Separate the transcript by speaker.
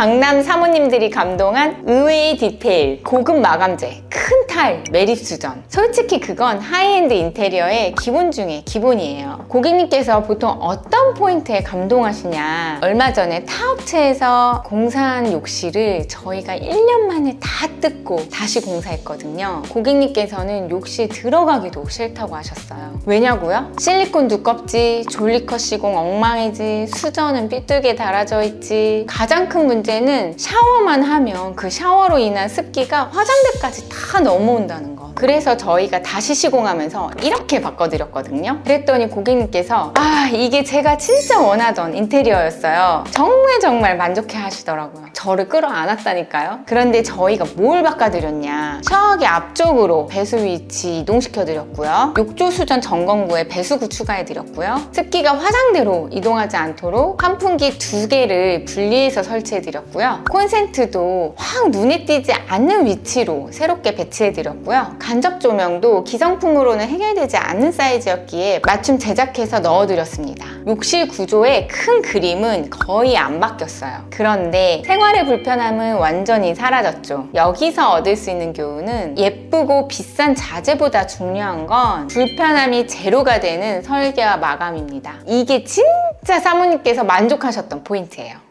Speaker 1: 강남 사모님들이 감동한 의외의 디테일, 고급 마감재, 큰 탈, 매립 수전. 솔직히 그건 하이엔드 인테리어의 기본 중에 기본이에요. 고객님께서 보통 어떤 포인트에 감동하시냐. 얼마 전에 타 업체에서 공사한 욕실을 저희가 1년 만에 다 뜯고 다시 공사했거든요. 고객님께서는 욕실 들어가기도 싫다고 하셨어요. 왜냐고요? 실리콘 두껍지, 졸리컷 시공 엉망이지, 수전은 삐뚤게 달아져 있지. 가장 큰 문제 는 샤워만 하면 그 샤워로 인한 습기가 화장대까지 다 넘어온다는 거. 그래서 저희가 다시 시공하면서 이렇게 바꿔드렸거든요. 그랬더니 고객님께서 아 이게 제가 진짜 원하던 인테리어였어요. 정말 정말 만족해 하시더라고요. 저를 끌어안았다니까요. 그런데 저희가 뭘 바꿔드렸냐. 샤워기 앞쪽으로 배수 위치 이동시켜드렸고요. 욕조 수전 점검구에 배수구 추가해드렸고요. 습기가 화장대로 이동하지 않도록 환풍기 두 개를 분리해서 설치해드렸고요. 콘센트도 확 눈에 띄지 않는 위치로 새롭게 배치해드렸고요. 간접 조명도 기성품으로는 해결되지 않는 사이즈였기에 맞춤 제작해서 넣어드렸습니다. 욕실 구조의 큰 그림은 거의 안 바뀌었어요. 그런데 생활의 불편함은 완전히 사라졌죠. 여기서 얻을 수 있는 교훈은 예쁘고 비싼 자재보다 중요한 건 불편함이 제로가 되는 설계와 마감입니다. 이게 진짜 사모님께서 만족하셨던 포인트예요.